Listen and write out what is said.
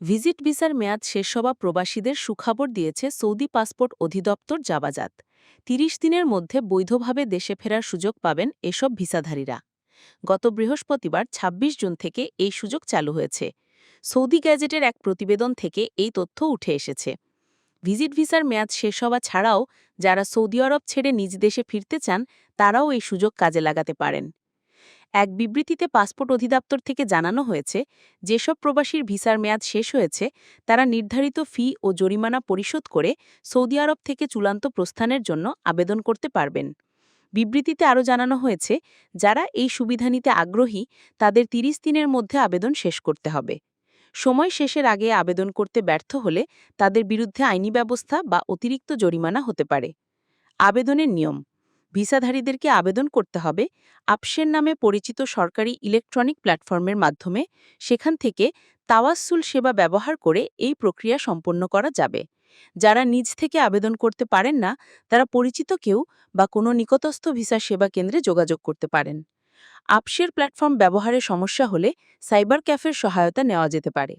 Visit ভিসার মেয়াদ শেষ হওয়া প্রবাসীদের সুখবর দিয়েছে সৌদি পাসপোর্ট অধিদপ্তর জাবাজাত। তিরিশ দিনের মধ্যে বৈধভাবে দেশে ফেরার সুযোগ পাবেন এসব ভিসাধারীরা। গত বৃহস্পতিবার ২৬ জুন থেকে এই সুযোগ চালু হয়েছে। সৌদি গ্যাজেটের এক প্রতিবেদন থেকে এই তথ্য উঠে এসেছে। ভিজিট ভিসার মেয়াদ শেষ হওয়া ছাড়াও, যারা সৌদি আরব ছেড়ে নিজ দেশে ফিরতে চান, তারাও এই সুযোগ কাজে লাগাতে পারেন। এক বিবৃতিতে পাসপোর্ট অধিদপ্তর থেকে জানানো হয়েছে, যেসব প্রবাসীর ভিসার মেয়াদ শেষ হয়েছে, তারা নির্ধারিত ফি ও জরিমানা পরিশোধ করে সৌদি আরব থেকে চূড়ান্ত প্রস্থানের জন্য আবেদন করতে পারবেন। বিবৃতিতে আরও জানানো হয়েছে, যারা এই সুবিধা নিতে আগ্রহী, তাদের ৩০ দিনের মধ্যে আবেদন শেষ করতে হবে। সময় শেষের আগে আবেদন করতে ব্যর্থ হলে তাদের বিরুদ্ধে আইনি ব্যবস্থা বা অতিরিক্ত জরিমানা হতে পারে। আবেদনের নিয়ম ভিসাধারীদেরকে আবেদন করতে হবে আপসের নামে পরিচিত সরকারি ইলেকট্রনিক প্ল্যাটফর্মের মাধ্যমে সেখান থেকে তাওয়াসুল সেবা ব্যবহার করে এই প্রক্রিয়া সম্পন্ন করা যাবে। যারা নিজ থেকে আবেদন করতে পারেন না, তারা পরিচিত কেউ বা কোনো নিকটস্থ ভিসা সেবা কেন্দ্রে যোগাযোগ করতে পারেন। আপসের প্ল্যাটফর্ম ব্যবহারে সমস্যা হলে সাইবার ক্যাফের সহায়তা নেওয়া যেতে পারে।